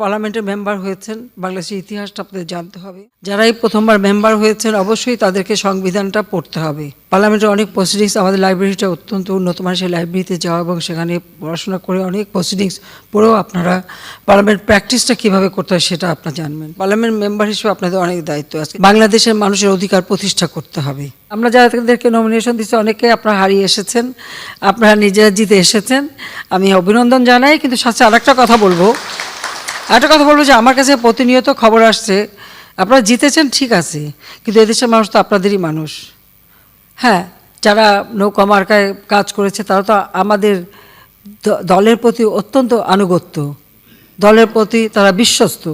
পার্লামেন্টের মেম্বার হয়েছেন, বাংলাদেশের ইতিহাসটা আপনাদের জানতে হবে। যারাই প্রথমবার মেম্বার হয়েছেন, অবশ্যই তাদেরকে সংবিধানটা পড়তে হবে। পার্লামেন্টের অনেক প্রসিডিংস আমাদের লাইব্রেরিটা অত্যন্ত উন্নত সেই লাইব্রেরিতে যাওয়া এবং সেখানে পড়াশোনা করে অনেক প্রসিডিংস পড়েও আপনারা পার্লামেন্ট প্র্যাকটিসটা কীভাবে করতে হয় সেটা আপনারা জানবেন। পার্লামেন্ট মেম্বার হিসেবে আপনাদের অনেক দায়িত্ব আছে। বাংলাদেশের মানুষের অধিকার প্রতিষ্ঠা করতে হবে। আমরা যাদেরকে নমিনেশন দিচ্ছি, অনেকে আপনারা হারিয়ে এসেছেন, আপনারা নিজেরা জিতে এসেছেন। আমি অভিনন্দন জানাই, কিন্তু সাথে আরেকটা কথা বলব। একটা কথা বলব যে আমার কাছে প্রতিনিয়ত খবর আসছে, আপনারা জিতেছেন, ঠিক আছে, কিন্তু এদেশের মানুষ তো আপনাদেরই মানুষ। হ্যাঁ যারা নৌকা মার্কায় কাজ করেছে, তারা তো আমাদের দলের প্রতি অত্যন্ত আনুগত্য। দলের প্রতি তারা বিশ্বস্ত।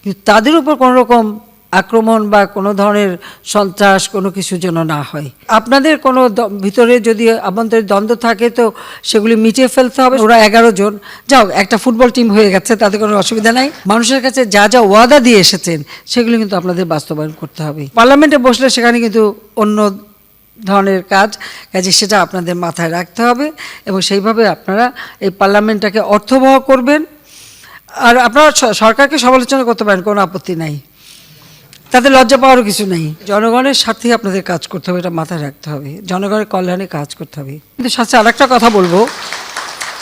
কিন্তু তাদের উপর কোনো রকম আক্রমণ বা কোনো ধরনের সন্ত্রাস কোনো কিছু যেন না হয়। আপনাদের কোনো ভিতরে যদি আভ্যন্তরীণ দ্বন্দ্ব থাকে তো সেগুলি মিটিয়ে ফেলতে হবে। ওরা এগারো জন। যাও, একটা ফুটবল টিম হয়ে গেছে, তাতে কোনো অসুবিধা নাই। মানুষের কাছে যা যা ওয়াদা দিয়ে এসেছেন, সেগুলি কিন্তু আপনাদের বাস্তবায়ন করতে হবে। পার্লামেন্টে বসলে সেখানে কিন্তু অন্য ধরনের কাজ, কাজে সেটা আপনাদের মাথায় রাখতে হবে এবং সেইভাবে আপনারা এই পার্লামেন্টটাকে অর্থবহ করবেন। আর আপনারা সরকারকে সমালোচনা করতে পারেন, কোনো আপত্তি নাই। তাতে লজ্জা পাওয়ারও কিছু নেই। জনগণের স্বার্থেই আপনাদের কাজ করতে হবে, এটা মাথায় রাখতে হবে। জনগণের কল্যাণে কাজ করতে হবে। কিন্তু সাথে আরেকটা কথা বলব।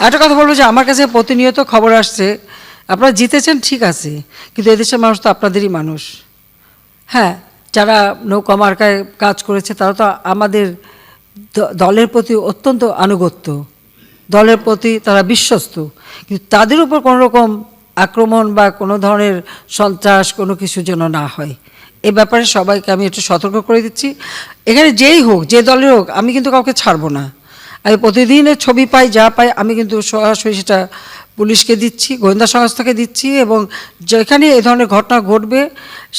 একটা কথা বলব যে, আমার কাছে প্রতিনিয়ত খবর আসছে, আপনারা জিতেছেন ঠিক আছে, কিন্তু এদেশের মানুষ তো আপনাদেরই মানুষ। হ্যাঁ যারা নৌকা মার্কায় কাজ করেছে, তারা তো আমাদের দলের প্রতি অত্যন্ত আনুগত্য। দলের প্রতি তারা বিশ্বস্ত। কিন্তু তাদের উপর কোনো রকম আক্রমণ বা কোনো ধরনের সন্ত্রাস, কোনো কিছু যেন না হয়। এ ব্যাপারে সবাইকে আমি একটু সতর্ক করে দিচ্ছি। এখানে যেই হোক, যে দলের হোক, আমি কিন্তু কাউকে ছাড়বো না। আমি প্রতিদিনের ছবি পাই, যা পাই, আমি কিন্তু সরাসরি সেটা পুলিশকে দিচ্ছি, গোয়েন্দা সংস্থাকে দিচ্ছি এবং যেখানে এ ধরনের ঘটনা ঘটবে,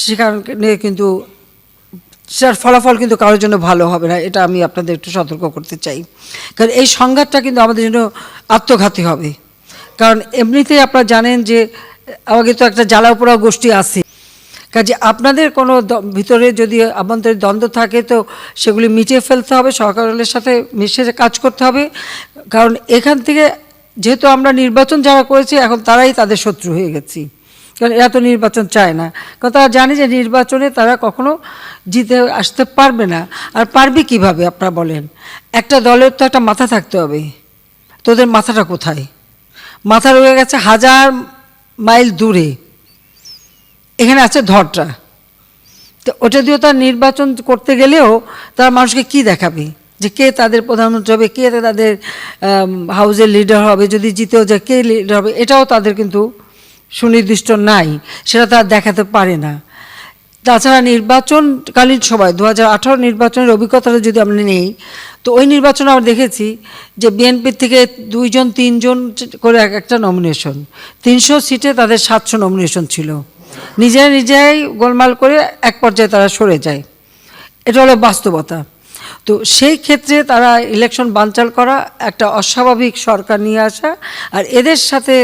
সেখানে কিন্তু সেটার ফলাফল কিন্তু কারোর জন্য ভালো হবে না, এটা আমি আপনাদের একটু সতর্ক করতে চাই। কারণ এই সংঘাতটা কিন্তু আমাদের জন্য আত্মঘাতী হবে। কারণ এমনিতেই আপনারা জানেন যে আমাকে তো একটা জ্বালাপোড়া গোষ্ঠী আছে। কাজে আপনাদের কোনো ভিতরে যদি আভ্যন্তরীণ দ্বন্দ্ব থাকে, তো সেগুলি মিটিয়ে ফেলতে হবে সরকারের সাথে মিশে কাজ করতে হবে। কারণ এখান থেকে যেহেতু আমরা নির্বাচন যারা করেছি, এখন তারাই তাদের শত্রু হয়ে গেছি। কারণ এরা তো নির্বাচন চায় না। কারণ তারা জানে যে নির্বাচনে তারা কখনো জিতে আসতে পারবে না। আর পারবে কীভাবে, আপনারা বলেন? একটা দলের তো একটা মাথা থাকতে হবে। তোদের মাথাটা কোথায়? মাথা রয়ে গেছে হাজার মাইল দূরে। এখানে আছে ধরটা। তো ওটা দিয়েও তার নির্বাচন করতে গেলেও তারা মানুষকে কি দেখাবে? যে কে তাদের প্রধানমন্ত্রী হবে, কে তাদের হাউজের লিডার হবে, যদি জিতেও যায়, কে লিডার হবে? এটাও তাদের কিন্তু সুনির্দিষ্ট নাই। সেটা তারা দেখাতে পারে না। তাছাড়া নির্বাচনকালীন সময় দু হাজার আঠারো নির্বাচনের অভিজ্ঞতাটা যদি আমরা নেই, তো ওই নির্বাচনে আমরা দেখেছি যে বিএনপির থেকে দুইজন, তিনজন করে এক একটা নমিনেশন তিনশো সিটে তাদের সাতশো নমিনেশন ছিল। নিজেরা নিজেরাই গোলমাল করে এক পর্যায়ে তারা সরে যায়। এটা হলো বাস্তবতা। তো সেই ক্ষেত্রে তারা ইলেকশন বানচাল করা একটা অস্বাভাবিক সরকার নিয়ে আসা, আর এদের সাথে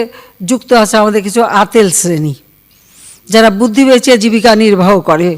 যুক্ত আছে আমাদের কিছু আতেল শ্রেণি। যারা বুদ্ধি বেঁচে জীবিকা নির্বাহ করে।